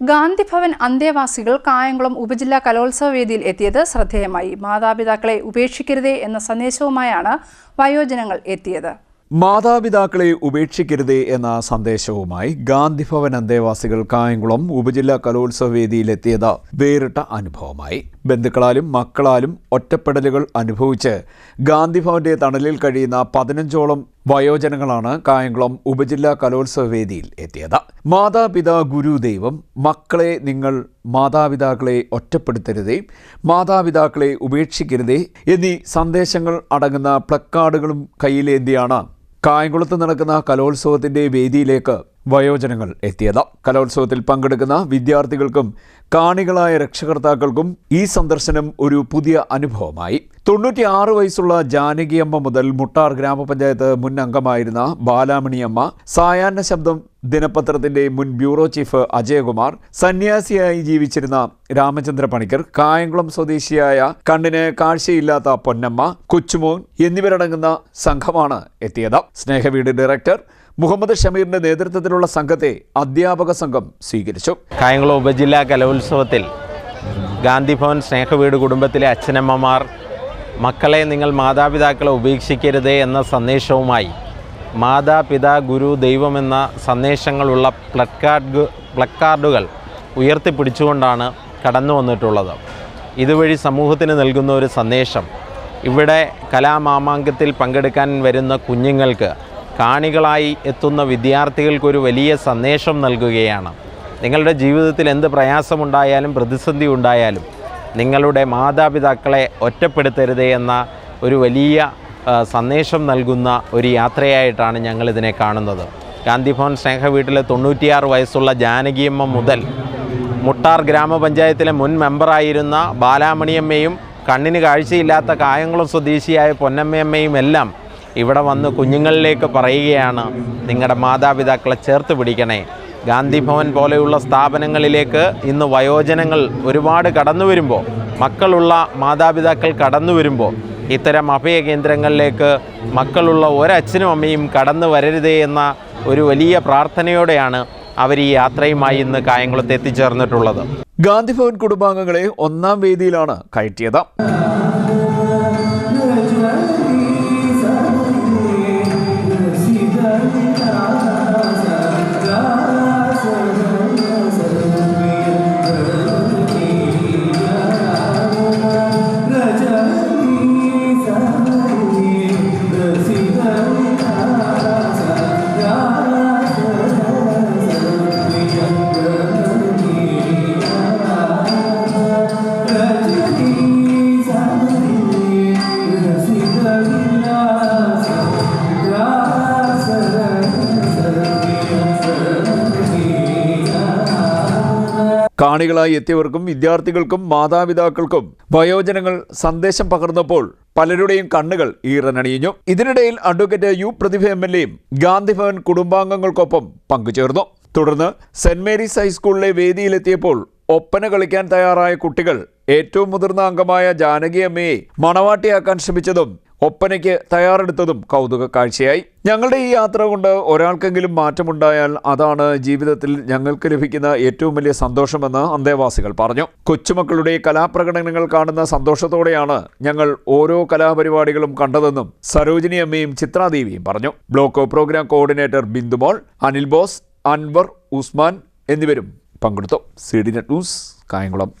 ഗാന്ധിഭവൻ അന്തേവാസികൾ കായംകുളം ഉപജില്ലാ കലോത്സവ വേദിയിൽ എത്തിയത് ശ്രദ്ധേയമായി. മാതാപിതാക്കളെ ഉപേക്ഷിക്കരുതേ എന്ന സന്ദേശവുമായാണ് വയോജനങ്ങൾ എത്തിയത്. മാതാപിതാക്കളെ ഉപേക്ഷിക്കരുതേ എന്ന സന്ദേശവുമായി ഗാന്ധിഭവൻ അന്തേവാസികൾ കായംകുളം ഉപജില്ലാ കലോത്സവ വേദിയിലെത്തിയത് വേറിട്ട അനുഭവമായി. ബന്ധുക്കളാലും മക്കളാലും ഒറ്റപ്പെടലുകൾ അനുഭവിച്ച് ഗാന്ധിഭവന്റെ തണലിൽ കഴിയുന്ന പതിനഞ്ചോളം വയോജനങ്ങളാണ് കായംകുളം ഉപജില്ലാ കലോത്സവ വേദിയിൽ എത്തിയത്. മാതാപിതാ ഗുരുദൈവം മക്കളെ നിങ്ങൾ മാതാപിതാക്കളെ ഒറ്റപ്പെടുത്തരുതേ മാതാപിതാക്കളെ ഉപേക്ഷിക്കരുതേ എന്നീ സന്ദേശങ്ങൾ അടങ്ങുന്ന പ്ലക്കാർഡുകളും കയ്യിലേന്തിയാണ്. കായംകുളത്ത് നടക്കുന്ന കലോത്സവത്തിന്റെ വേദിയിലേക്ക് വയോജനങ്ങൾ എത്തിയത്. കലോത്സവത്തിൽ പങ്കെടുക്കുന്ന വിദ്യാർത്ഥികൾക്കും കാണികളായ രക്ഷകർത്താക്കൾക്കും ഈ സന്ദർശനം ഒരു പുതിയ അനുഭവമായി. തൊണ്ണൂറ്റിയാറ് വയസ്സുള്ള ജാനകിയമ്മ മുതൽ മുട്ടാർ ഗ്രാമപഞ്ചായത്ത് മുൻ അംഗമായിരുന്ന ബാലാമണിയമ്മ സായാഹ്ന ശബ്ദം ദിനപത്രത്തിന്റെ മുൻ ബ്യൂറോ ചീഫ് അജയകുമാർ സന്യാസിയായി ജീവിച്ചിരുന്ന രാമചന്ദ്ര പണിക്കർ കായംകുളം സ്വദേശിയായ കണ്ണിന് കാഴ്ചയില്ലാത്ത പൊന്നമ്മ കൊച്ചുമോൻ എന്നിവരടങ്ങുന്ന സംഘമാണ് എത്തിയത്. സ്നേഹവീട് ഡയറക്ടർ മുഹമ്മദ് ഷമീറിന്റെ നേതൃത്വത്തിലുള്ള സംഘത്തെ അധ്യാപക സംഘം സ്വീകരിച്ചു. കായംകുളം ഉപജില്ലാ കലോത്സവത്തിൽ ഗാന്ധിഭവൻ സ്നേഹവീട് കുടുംബത്തിലെ അച്ഛനമ്മമാർ മക്കളെ നിങ്ങൾ മാതാപിതാക്കളെ ഉപേക്ഷിക്കരുതേ എന്ന സന്ദേശവുമായി മാതാപിതാ ഗുരു ദൈവമെന്ന സന്ദേശങ്ങളുള്ള പ്ലക്കാർഡ് പ്ലക്കാർഡുകൾ ഉയർത്തിപ്പിടിച്ചുകൊണ്ടാണ് കടന്നു വന്നിട്ടുള്ളത്. ഇതുവഴി സമൂഹത്തിന് നൽകുന്ന ഒരു സന്ദേശം ഇവിടെ കലാമാമാങ്കത്തിൽ പങ്കെടുക്കാൻ വരുന്ന കുഞ്ഞുങ്ങൾക്ക് കാണികളായി എത്തുന്ന വിദ്യാർത്ഥികൾക്കൊരു വലിയ സന്ദേശം നൽകുകയാണ്. നിങ്ങളുടെ ജീവിതത്തിൽ എന്ത് പ്രയാസമുണ്ടായാലും പ്രതിസന്ധി ഉണ്ടായാലും നിങ്ങളുടെ മാതാപിതാക്കളെ ഒറ്റപ്പെടുത്തരുത് എന്ന ഒരു വലിയ സന്ദേശം നൽകുന്ന ഒരു യാത്രയായിട്ടാണ് ഞങ്ങളിതിനെ കാണുന്നത്. ഗാന്ധിഭവൻ സ്നേഹ വീട്ടിലെ തൊണ്ണൂറ്റിയാറ് വയസ്സുള്ള ജാനകിയമ്മ മുതൽ മുട്ടാർ ഗ്രാമപഞ്ചായത്തിലെ മുൻ മെമ്പറായിരുന്ന ബാലാമണിയമ്മയും കണ്ണിന് കാഴ്ചയില്ലാത്ത കായംകുളം സ്വദേശിയായ പൊന്നമ്മയമ്മയും എല്ലാം ഇവിടെ വന്ന് കുഞ്ഞുങ്ങളിലേക്ക് പറയുകയാണ് നിങ്ങളുടെ മാതാപിതാക്കളെ ചേർത്ത് പിടിക്കണേ. ഗാന്ധി ഭവൻ പോലെയുള്ള സ്ഥാപനങ്ങളിലേക്ക് ഇന്ന് വയോജനങ്ങൾ ഒരുപാട് കടന്നു വരുമ്പോൾ മക്കളുള്ള മാതാപിതാക്കൾ കടന്നു വരുമ്പോൾ ഇത്തരം അഭയ കേന്ദ്രങ്ങളിലേക്ക് മക്കളുള്ള ഒരച്ഛനും അമ്മയും കടന്നു വരരുതേ എന്ന ഒരു വലിയ പ്രാർത്ഥനയോടെയാണ് അവർ ഈ യാത്രയുമായി ഇന്ന് കായംകുളത്ത് എത്തിച്ചേർന്നിട്ടുള്ളത്. ഗാന്ധിഭവൻ കുടുംബാംഗങ്ങളെ ഒന്നാം വേദിയിലാണ് കയറ്റിയത്. കാണികളായി എത്തിയവർക്കും വിദ്യാർത്ഥികൾക്കും മാതാപിതാക്കൾക്കും വയോജനങ്ങൾ സന്ദേശം പകർന്നപ്പോൾ പലരുടെയും കണ്ണുകൾ ഈറനണിയിഞ്ഞു ഇതിനിടയിൽ advocate U Prathibha M L എയും ഗാന്ധിഭവൻ കുടുംബാംഗങ്ങൾക്കൊപ്പം പങ്കുചേർന്നു. തുടർന്ന് സെന്റ് മേരീസ് ഹൈസ്കൂളിലെ വേദിയിലെത്തിയപ്പോൾ ഒപ്പന കളിക്കാൻ തയ്യാറായ കുട്ടികൾ ഏറ്റവും മുതിർന്ന അംഗമായ ജാനകി അമ്മയെ മണവാട്ടിയാക്കാൻ ശ്രമിച്ചതും ഒപ്പനയ്ക്ക് തയ്യാറെടുത്തതും കൗതുക കാഴ്ചയായി. ഞങ്ങളുടെ ഈ യാത്ര കൊണ്ട് ഒരാൾക്കെങ്കിലും മാറ്റമുണ്ടായാൽ അതാണ് ജീവിതത്തിൽ ഞങ്ങൾക്ക് ലഭിക്കുന്ന ഏറ്റവും വലിയ സന്തോഷമെന്ന് അന്തേവാസികൾ പറഞ്ഞു. കൊച്ചുമക്കളുടെ കലാപ്രകടനങ്ങൾ കാണുന്ന സന്തോഷത്തോടെയാണ് ഞങ്ങൾ ഓരോ കലാപരിപാടികളും കണ്ടതെന്നും സരോജിനി അമ്മയും ചിത്രാദേവിയും പറഞ്ഞു. Block programme coordinator Bindumol Anil Bose Anwar Usman എന്നിവരും പങ്കെടുത്തു. C D net news Kayamkulam.